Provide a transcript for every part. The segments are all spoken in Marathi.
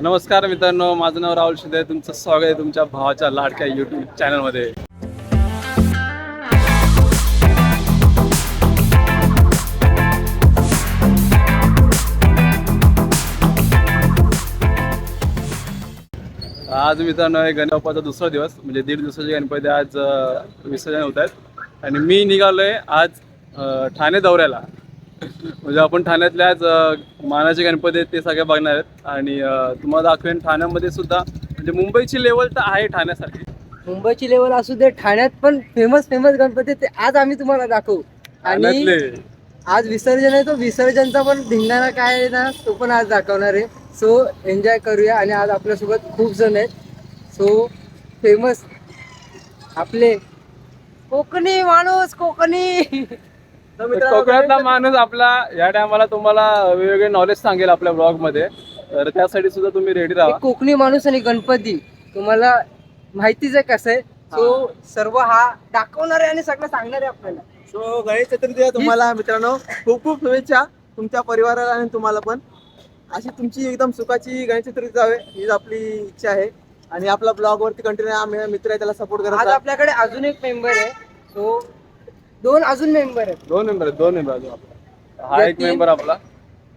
नमस्कार मित्रांनो माझं नाव राहुल शिंदे तुमचं स्वागत आहे तुमच्या भावाच्या लाडक्या युट्यूब चॅनलमध्ये आज मित्रांनो हे गणपतीचा दुसरा दिवस म्हणजे दीड दिवसाचे गणपती आज विसर्जन होत आहेत. आणि मी निघालोय आज ठाणे दौऱ्याला. म्हणजे आपण ठाण्यातल्या आज अं, मानाचे गणपती आहेत ते सगळे बघणार आहेत. आणि तुम्हाला दाखवेन ठाण्यामध्ये सुद्धा म्हणजे मुंबईची लेवल तर आहे ठाण्यासारखी. मुंबईची लेवल असू दे ठाण्यात पण फेमस फेमस गणपती ते आज आम्ही तुम्हाला दाखवू. आणि आज विसर्जन आहे तो विसर्जनचा पण धिंगाणा काय आहे ना तो पण आज दाखवणार आहे. सो एन्जॉय करूया आणि आज आपल्यासोबत खूप जण आहेत. सो फेमस आपले. कोकणी माणूस कोकणी. कोकणातला माणूस आपला या टायमाला तुम्हाला वेगवेगळे नॉलेज सांगेल आपल्या ब्लॉगमध्ये तर त्यासाठी सुद्धा तुम्ही रेडी राहा. कोकणी माणूस आणि गणपती तुम्हाला माहितीच आहे कसं आहे? सो सर्व हा दाखवणार आहे आणि सगळं सांगणार आहे आपल्याला. सो गणेश चतुर्थीला तुम्हाला मित्रांनो खूप खूप शुभेच्छा तुमच्या परिवाराला आणि तुम्हाला पण. अशी तुमची एकदम सुखाची गणेश चतुर्थी जावे हीच आपली इच्छा आहे. आणि आपला ब्लॉग वरती कंटिन्यू मित्र आहे त्याला सपोर्ट आज राहा. आपल्याकडे अजून एक मेंबर आहे. सो दोन अजून मेंबर आहेत. दोन मेंबर दोन मेंबर अजून आपला. हा एक. मेंबर आपला.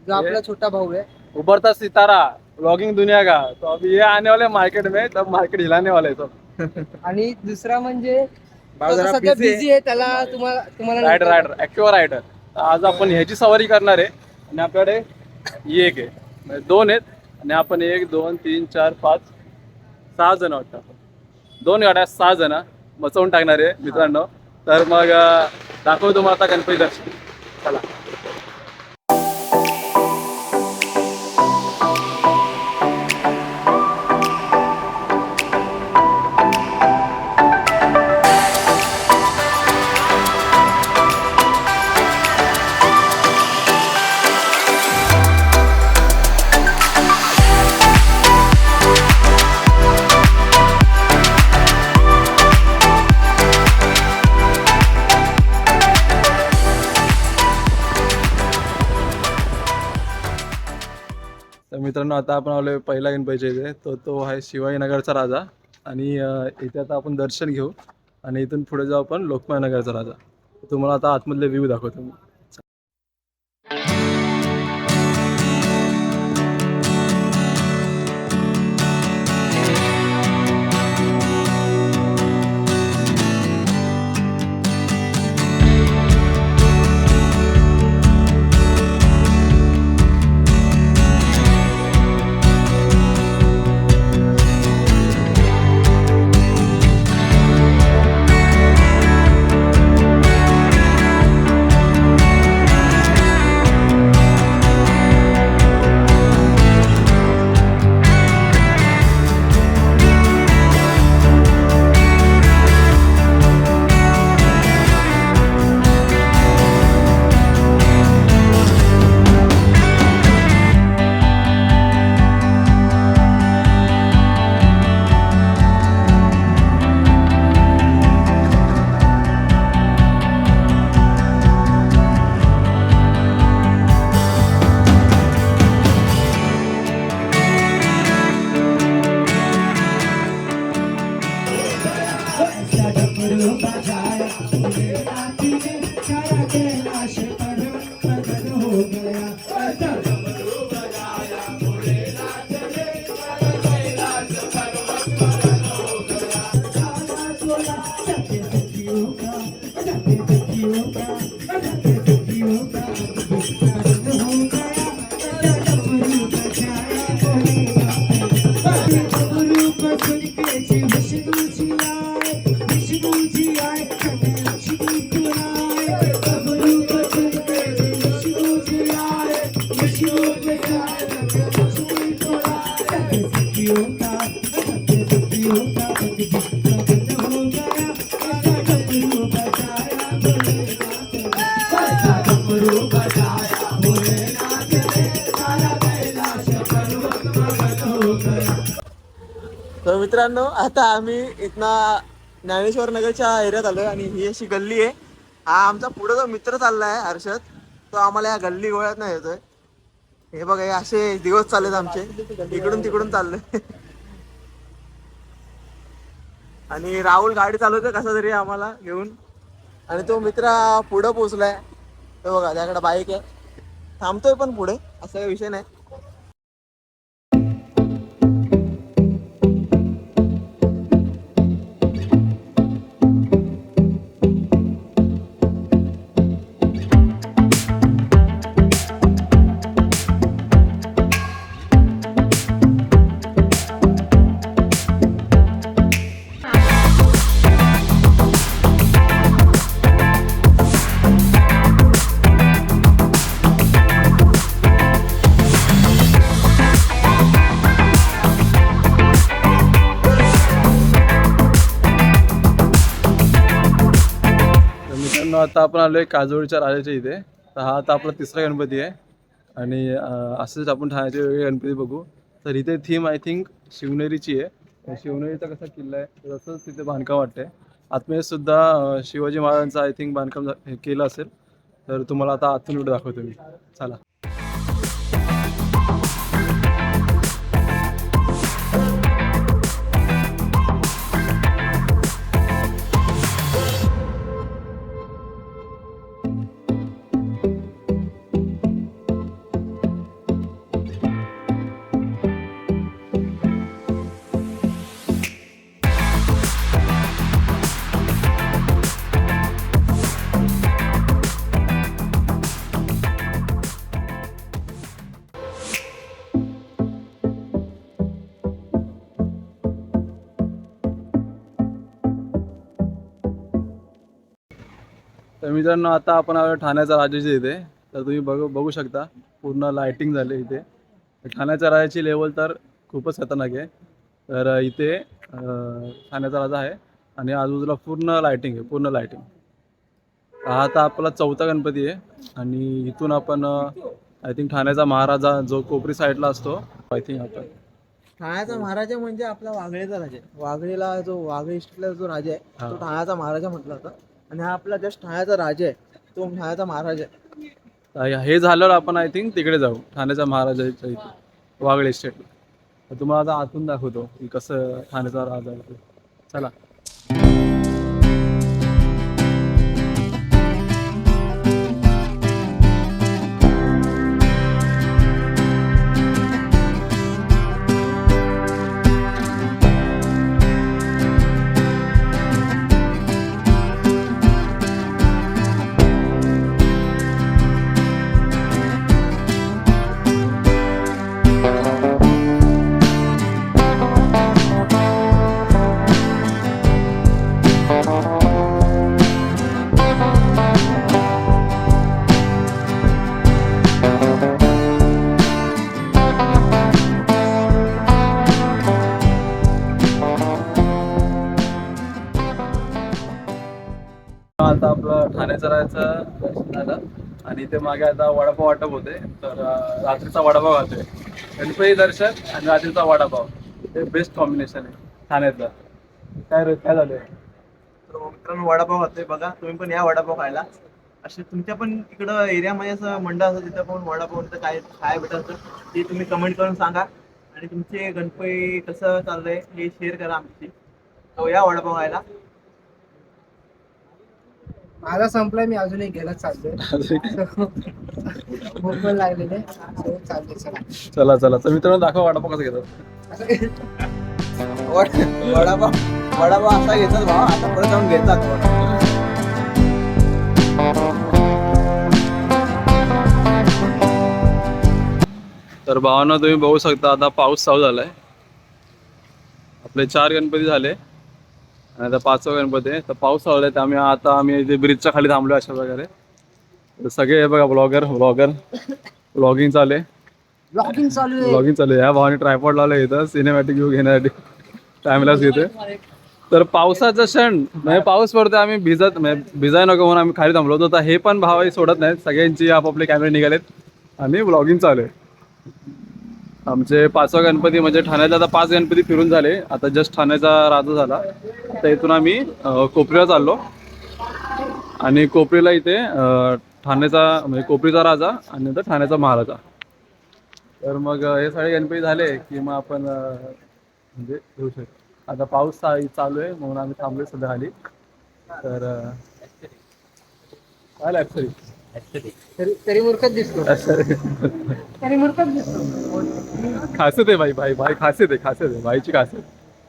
जो आपला छोटा भाऊ आहे. उभरता सितारा ब्लॉगिंग दुनिया का तो अभी ये आने वाले मार्केट में तब मार्केट हिलाने वाले सब आणि दुसरा म्हणजे भाऊ तो जरा सध्या. बिझी आहे. त्याला तुम्हाला तुम्हाला रायडर नंतर- रायडर ऍक्टिव्हा रायडर आज आपण ह्याची सवारी करणार आहे. आणि आपल्याकडे ही एक आहे. म्हणजे दोन आहेत. आणि आपण एक दोन तीन चार पाच सहा जण वाटतं आपण. दोन गाड्या सहा जण बसवून टाकणार आहे मित्रांनो. तर मग दाखवतो तुम्हाला आता गणपती दर्शन. चला. मित्रांनो आता आपण आलोय पहिला गणपतीच्या इथे तो तो आहे शिवाजीनगरचा राजा. आणि इथे आता आपण दर्शन घेऊ. आणि इथून पुढे जाऊ आपण लोकमान्यनगरचा राजा. तुम्हाला आता आतमधले व्ह्यू दाखवतो मी. मित्रांनो आता आम्ही इथना ज्ञानेश्वर नगरच्या एरियात आलोय आणि ही अशी गल्ली आहे. हा आमचा पुढे जो मित्र चाललाय हर्षद तो आम्हाला या गल्ली गोळ्यात नाही येतोय हे बघा हे असे दिवस चाललेत आमचे. इकडून तिकडून चालले आणि राहुल गाडी चालवतोय कसा तरी आम्हाला घेऊन. आणि तो मित्र पुढं पोहोचलाय. तो बघा त्याकडे बाईक आहे. थांबतोय पण पुढे असा काही विषय नाही. आपण आलोय काजोळीच्या राजाच्या इथे. तर हा आता आपला तिसरा गणपती आहे. आणि असंच आपण ठाण्याचे वेगळे गणपती बघू. तर इथे थीम आय थिंक शिवनेरीची आहे. शिवनेरीचा कसा किल्ला आहे? तसंच तिथे बांधकाम वाटतंय. आतमध्ये सुद्धा शिवाजी महाराजांचं आय थिंक बांधकाम केलं असेल. तर तुम्हाला आता आतून व्हिडिओ दाखवतो मी. चला. मित्रांनो आता आपण आलो ठाण्याच्या राजाच्या इथे. तर तुम्ही बघू बघू शकता पूर्ण लायटिंग झाले इथे. ठाण्याच्या राजाची लेवल तर खूपच खतरनाक आहे. तर इथे अ, ठाण्याचा राजा आहे आणि आजूबाजूला पूर्ण लायटिंग आहे पूर्ण लायटिंग हा आता आपला चौथा गणपती आहे आणि इथून आपण आय थिंक ठाण्याचा महाराजा जो कोपरी साईडला असतो आय थिंक आपण ठाण्याचा महाराजा म्हणजे आपला वाघळेचा राजा आहे. वाघळेला जो वाघळी स्ट्रीटला जो राजा आहे तो. ठाण्याचा महाराजा म्हटला होता आणि हा आपला जस्ट ठाण्याचा राजा आहे तो ठाण्याचा महाराज आहे. हे झाल्यावर आपण आय थिंक तिकडे जाऊ. ठाण्याचा महाराजाच्या इथे. वागळे स्टेट तर तुम्हाला आता आतून दाखवतो की कसं ठाण्याचा राजा आहे. ते. चला. तिथे मागे आता वडापाव वाटप होते तर रात्रीचा वडापाव खातोय. गणपती दर्शन आणि रात्रीचा वडापाव. ते बेस्ट कॉम्बिनेशन आहे ठाण्यातलं. काय काय झालंय? तर मित्रांनो वडापाव खातोय. बघा तुम्ही पण या वडापाव खायला. असे तुमच्या पण इकडं एरियामध्ये असं मंडळ असं तिथं पण वडापाव तिथं काय काय भेटत ते तुम्ही कमेंट करून सांगा. आणि तुमचे गणपती कसं चाललंय हे शेअर करा आमची तो या वडापाव खायला. माझा संपलाय मी अजून एक घ्यायला चाललोय. भूक पण लागलेले चाललोय चला. चला चला. तर मित्रांनो दाखवा वडापाव कसं घेतात. वडापाव वडापाव असा घेतात भावा. आता परत जाऊन घेतात. तर भावांना तुम्ही बघू शकता आता पाऊस चालू झालाय. आपले चार गणपती झाले. आणि आता पाचवा गणपती आहे तर पाऊस चालू आहे त्यामुळे आता आम्ही इथे ब्रिजच्या खाली थांबलो अशा प्रकारे. तर सगळे हे बघा ब्लॉगर ब्लॉगर ब्लॉगिंग चालू आहे. ब्लॉगिंग चालू आहे. ब्लॉगिंग चालू आहे. ह्या भावाने ट्रायपॉड लावलं इथं सिनेमॅटिक व्ह्यू घेण्यासाठी. टाइमलाच घेते तर पावसाचा क्षण म्हणजे पाऊस पडतो आम्ही भिजत म्हणजे भिजाय नको म्हणून आम्ही खाली थांबलो होतो. तर हे पण भावाही सोडत नाहीत. सगळ्यांची आपापले कॅमेरे निघालेत. आणि ब्लॉगिंग चालू आहे. आमचे पाचवा गणपती म्हणजे ठाण्यात आता पाच गणपती फिरून झाले. आता जस्ट ठाण्याचा राजा झाला. तर इथून आम्ही कोपरीला चाललो. आणि कोपरीला इथे ठाण्याचा म्हणजे कोपरीचा राजा आणि नंतर ठाण्याचा महाराजा. तर मग हे सगळे गणपती झाले की मग आपण म्हणजे घेऊ शकतो. आता पाऊस चालू आहे म्हणून आम्ही थांबलो सध्या खाली. तर काय लागतं तरी तरी मूर्खच दिसतो. तरी मूर्खच दिसतो. खासियत आहे भाई भाई भाई खासियत आहे खासियत आहे. भाईची खासियत.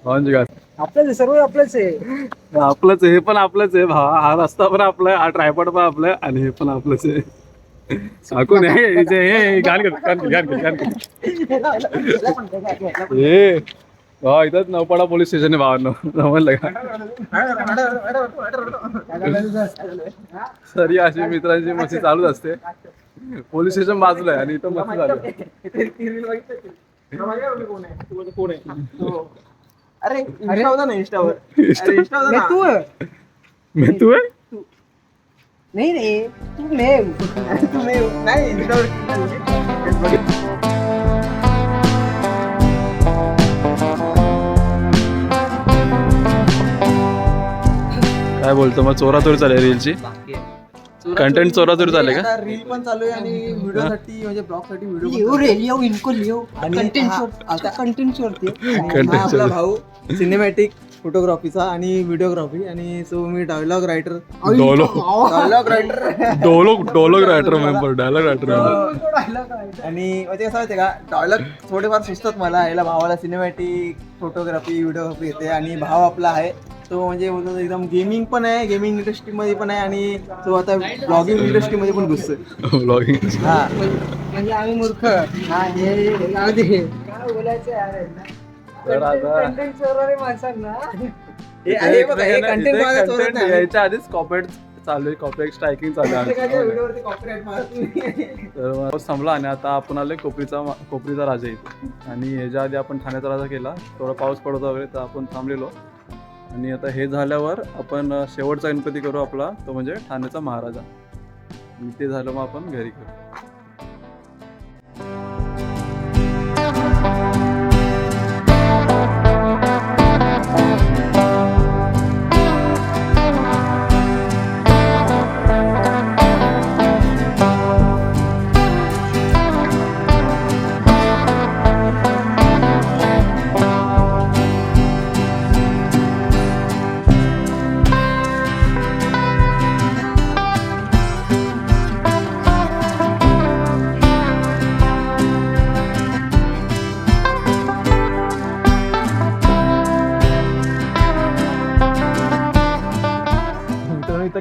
भावांची खासियत. आपलं सर्व आपलंच आहे. आपलंच हे पण आपलंच आहे. भावा हा रस्ता पण आपला हा ट्रायपॉड पण आपला आणि हे पण आपलंच आहे. सांगून हे हे गाण कर गाण कर गाण कर हे इथंच नौपाडा पोलीस स्टेशन आहे भावांनो समजलं का सर ही अशी मित्रांची मस्ती चालूच असते. पोलीस स्टेशन बाजूला आहे आणि इथं मस्ती चालू आहे. अरे इंस्टा होता ना इंस्टावर अरे इंस्टा होता नाही, ना तू मी तू आहे नाही तू नाही इंस्टावर काय बोलतो मग चोराचोरी चालू आहे रीलची कंटेंट चोराचोरी चालू आहे का? रील पण चालू आहे आणि व्हिडिओ साठी म्हणजे ब्लॉगसाठी व्हिडिओ रे लिओ इनको लिओ आणि कंटेंट हा- आता कंटेंट सोडते Content आपला. भाऊ सिनेमॅटिक फोटोग्राफीचा आणि व्हिडिओग्राफी आणि सो मी डायलॉग रायटर डोलो dialogue writer Dolo dialogue writer member dialogue writer member आणि म्हणजे कसं माहिती का डायलॉग थोडेफार सुचतात मला याला भावाला सिनेमॅटिक फोटोग्राफी व्हिडिओग्राफी येते आणि भाव आपला आहे. तो म्हणजे एकदम गेमिंग पण आहे गेमिंग इंडस्ट्रीमध्ये पण आहे आणि तो आता ब्लॉगिंग इंडस्ट्रीमध्ये पण घुसतोय. ब्लॉगिंग हा. म्हणजे आम्ही मूर्ख. हा हे बोलायचं माणसांना. हे हे. यायच्या आधीच कॉपरेट चालू आहे कॉपरेट स्ट्रायकिंग चालू आहे. पाऊस संपला आणि आता आपण आलोय कोपरीचा कोपरीचा राजा इथे. आणि ह्याच्या आधी आपण ठाण्याचा राजा केला. थोडा पाऊस पडत वगैरे तर आपण थांबलेलो. आणि आता हे झाल्यावर आपण शेवटचा गणपती करू आपला तो म्हणजे ठाण्याचा महाराजा. आणि ते झालं मग आपण घरी करू.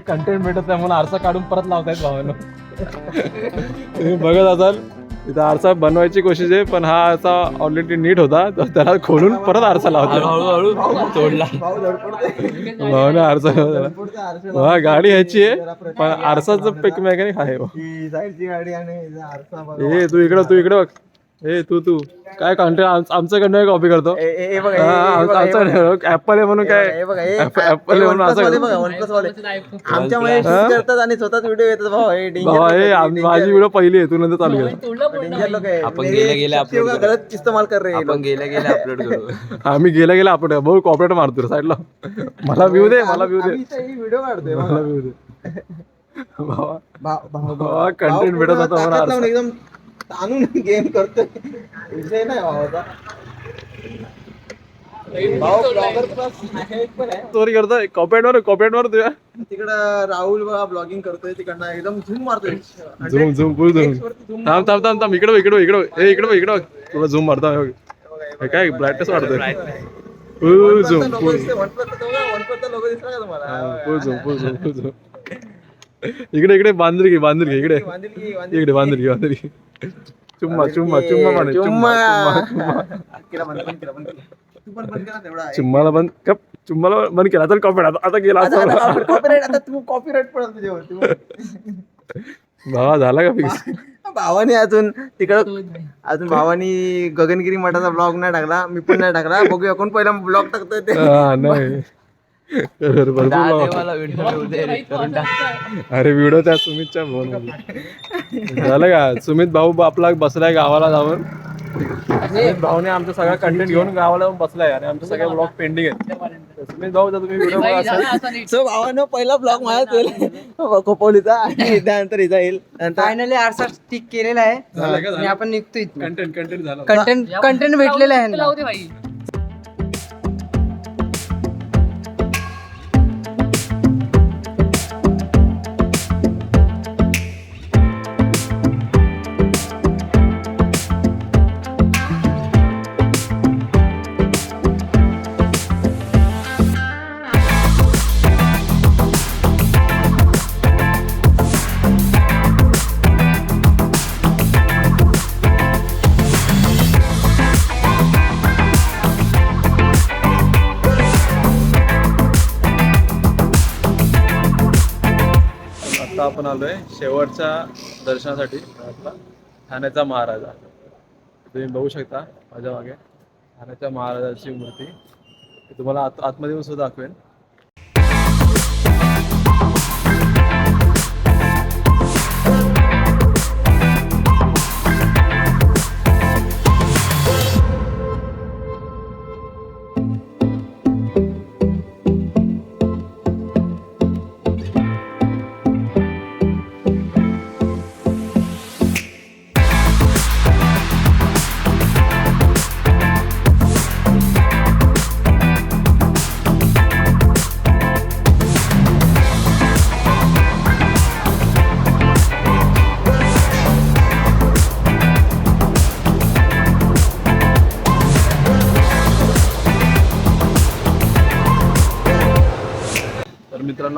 कंटेंट भेटत नाही म्हणून आरसा काढून परत लावतायत भावानं तुम्ही बघत असाल इथं आरसा बनवायची कोशिश आहे पण हा आरसा ऑलरेडी नीट होता तर त्याला खोलून परत आरसा लावतो हळूहळू तोडला. भावानं आरसा. हा गाडी ह्याची आहे पण आरसाचं पेक मेकॅनिक आहे हो. ही साईडची गाडी आणि हिचा आरसा बघा. ए तू इकडं तू इकडे बघ ए तू तू काय कंटेंट आमचं कंटेंट कॉपी करतो ऍपल आहे म्हणून काय? बघा, ऍपल आहे म्हणून असं आणि स्वतःच व्हिडिओ येतात. माझी. व्हिडिओ पहिली आहे तू नंतर चालू केला. आपण गेल्या गेल्या करू. गलत इस्तेमाल कर रहे हैं ये आपण. गेल्या गेल्या अपलोड करू. आम्ही गेला गेला आपण भाऊ कॉपरेट मारतो साईडला मला व्ह्यू दे मला व्ह्यू दे. ही व्हिडिओ काढतोय मला व्ह्यू दे. भावा. भाव- content भेटत होता. एकदम ताणून गेम करतोय. विषय नाही भावाचा चोरी करतोय. कॉपरेट मार कॉपरेट मार तुझ्या. तिकडं राहुल बघा ब्लॉगिंग करतोय तिकडनं एकदम झूम मारतोय. Zoom zoom full zoom. थांब थांब थांब थांब. इकडे इकडे इकडे. ए इकडे इकडे. तुला झूम मारता हे. हे काय ब्राईटनेस वाढतोय. फुल झूम फुल तुम्हाला? Full zoom full zoom full zoom. इकडे इकडे बांधरी घे बांधरी घे इकडे. इकडे बांधरी घे बांधरी घे. चुम्मा चुम्मा चुम्मा. चुम्माला बंद कप चुम्माला बंद केला. तर कॉपरेट आता आता गेला आता- तू कॉपीराईट तुझ्यावरती भावा झाला का फिक्स भावानी अजून तिकडं अजून भावानी गगनगिरी मठाचा ब्लॉग नाही टाकला मी पण नाही टाकला. बघूया कोण पहिला ब्लॉग टाकतोय ते. हा नाही. अरे व्हिडिओ त्या सुमितच्या फोन झालं का? सुमित भाऊ आपला बसलाय गावाला जाऊन. सुमित भाऊने आमचा सगळा कंटेंट घेऊन गावाला बसलाय. आणि आमचे सगळे ब्लॉग पेंडिंग आहेत. तर सुमित भाऊ जर तुम्ही व्हिडिओ बघा असाल. सो भावानं पहिला ब्लॉग माझ्या येईल. खोपोलीचा आणि त्यानंतर इथं येईल. फायनली आरसा स्टिक केलेला आहे. झालं का? आणि झालं? आपण निघतो इथून. कंटेंट कंटेंट झालं. कंटेंट कंटेंट भेटलेलं आहे आपण आलो आपण आलोय शेवटच्या दर्शनासाठी. आपला ठाण्याचा महाराजा. तुम्ही बघू शकता माझ्या मागे ठाण्याच्या महाराजाची मूर्ती. तुम्हाला आत आतमध्ये येऊन सुद्धा दाखवेन.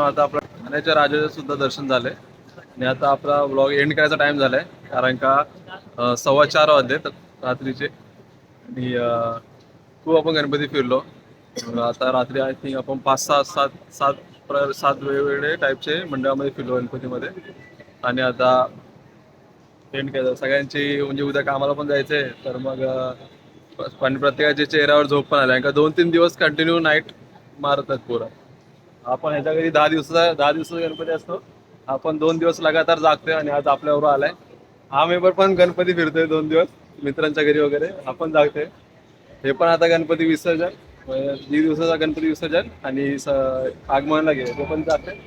आता आपलं ठाण्याच्या राजाचं सुद्धा दर्शन झालंय. आणि आता आपला ब्लॉग एंड करायचा टाइम झालाय कारण का सव्वा चार वाजले रात्रीचे. आणि खूप आपण गणपती फिरलो. आता रात्री आय थिंक आपण पाच सहा सात सात प्र सात वेगवेगळे टाईपचे मंडळामध्ये फिरलो गणपतीमध्ये. आणि आता एंड केलं. सगळ्यांची म्हणजे उद्या कामाला पण जायचंय. तर मग पण प्रत्येकाच्या चेहऱ्यावर झोप पण आली. कारण का दोन तीन दिवस कंटिन्यू नाईट मारतात पोरं. आपण ह्याच्या घरी दहा दिवसाचा दहा दिवसाचा गणपती असतो. आपण दोन दिवस लगातार जागतोय आणि आज आपल्यावर आलाय. हा मेंबर पण गणपती फिरतोय दोन दिवस मित्रांच्या घरी वगैरे. आपण जागतोय. हे पण आता गणपती विसर्जन दीड दिवसाचा गणपती विसर्जन आणि आगमनाला गेले. तो पण जाते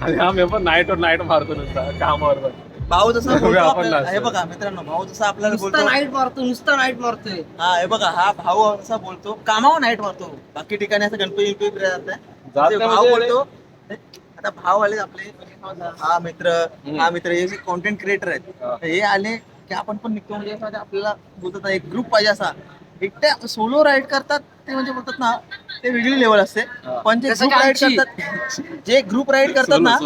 आणि हा मेंबर नाईट वर नाईट मारतो नुसता कामावर पण. भाऊ जसा बोलतो आपण आपल्याला-. हे बघा मित्रांनो भाऊ जसा आपल्याला नुसता बोलतो नाईट मारतो नुसता नाईट मारतोय. हा हे बघा हा भाऊ असा बोलतो कामावर नाईट मारतो. बाकी ठिकाणी असं गणपती फिरायला जात नाही. जात नाही म्हणजे- बोलतो. आता भाव आले आपले. हा मित्र हा मित्र हे जे कॉन्टेंट क्रिएटर आहेत हा. तर हे आले की आपण पण निघतो. म्हणजे असं आपल्याला बोलतात एक ग्रुप पाहिजे असा. एकट्या सोलो राईड करतात ते म्हणजे बोलतात ना ते वेगळी लेवल असते. हा. पण जे जसं ग्रुप राईड. करतात जे ग्रुप राईड करतात ना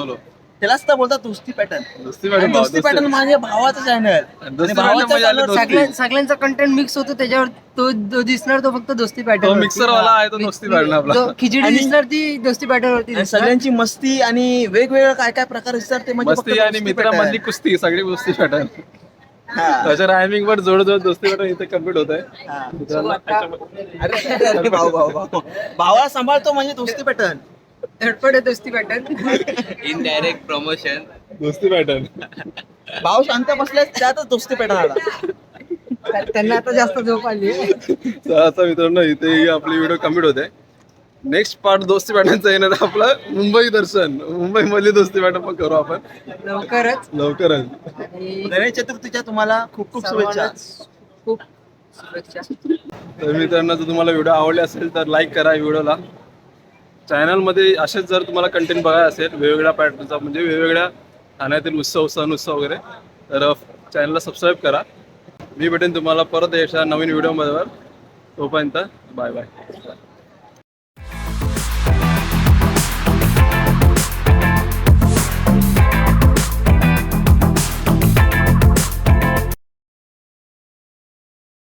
त्यालाच तर बोलतात दोस्ती पॅटर्न दोस्ती मॅडम दोस्ती पॅटर्न म्हणजे भावाचं चॅनल दोस्ती pattern म्हणजे आली दोस्ती. सगळ्या सगळ्यांचा कंटेंट मिक्स होतो त्याच्यावर तो जो दिसणार तो फक्त दोस्ती तो पॅटर्न मिक्सर वाला आहे तो दोस्ती pattern आपला खिचडी आणि- दिसणार ती दोस्ती पॅटर्न वरती आणि दिसणार. सगळ्यांची मस्ती आणि वेगवेगळं काय काय प्रकार असतात ते म्हणजे मस्ती आणि दोस्ती मित्रांमधली pattern. कुस्ती सगळी कुस्ती पॅटर्न हा. त्याच्या रायमिंग वर जोड जोड दोस्ती पॅटर्न इथे कंप्लीट होत आहे हा. मित्रांनो अरे अरे, भाऊ भाऊ भाऊ भावाला सांभाळतो म्हणजे दोस्ती पॅटर्न धडपड आहे दोस्ती पॅटर्न इनडायरेक्ट प्रमोशन दोस्ती पॅटर्न भाऊ शांत बसले त्यातच दोस्ती पॅटर्न आला. त्यांना आता जास्त झोप आली. आता मित्रांनो इथे आपली व्हिडिओ कंप्लीट होते. नेक्स्ट पार्ट दोस्ती पॅटर्नचा येणार आपलं मुंबई दर्शन. मुंबई मधली दोस्ती पॅटर्न पण करू आपण. लवकरच. लवकरच. गणेश चतुर्थीच्या तुम्हाला खूप खूप शुभेच्छा. खूप शुभेच्छा. तर मित्रांनो जर तुम्हाला व्हिडिओ आवडले असेल तर लाईक करा व्हिडिओला चॅनलमध्ये असेच जर तुम्हाला कंटेंट बघायला असेल वेगवेगळ्या पॅटर्नचा म्हणजे वेगवेगळ्या ठाण्यातील उत्सव सण उत्सव वगैरे तर चॅनलला सबस्क्राईब करा. मी भेटेन तुम्हाला परत याच्या नवीन व्हिडिओमध्ये तोपर्यंत बाय बाय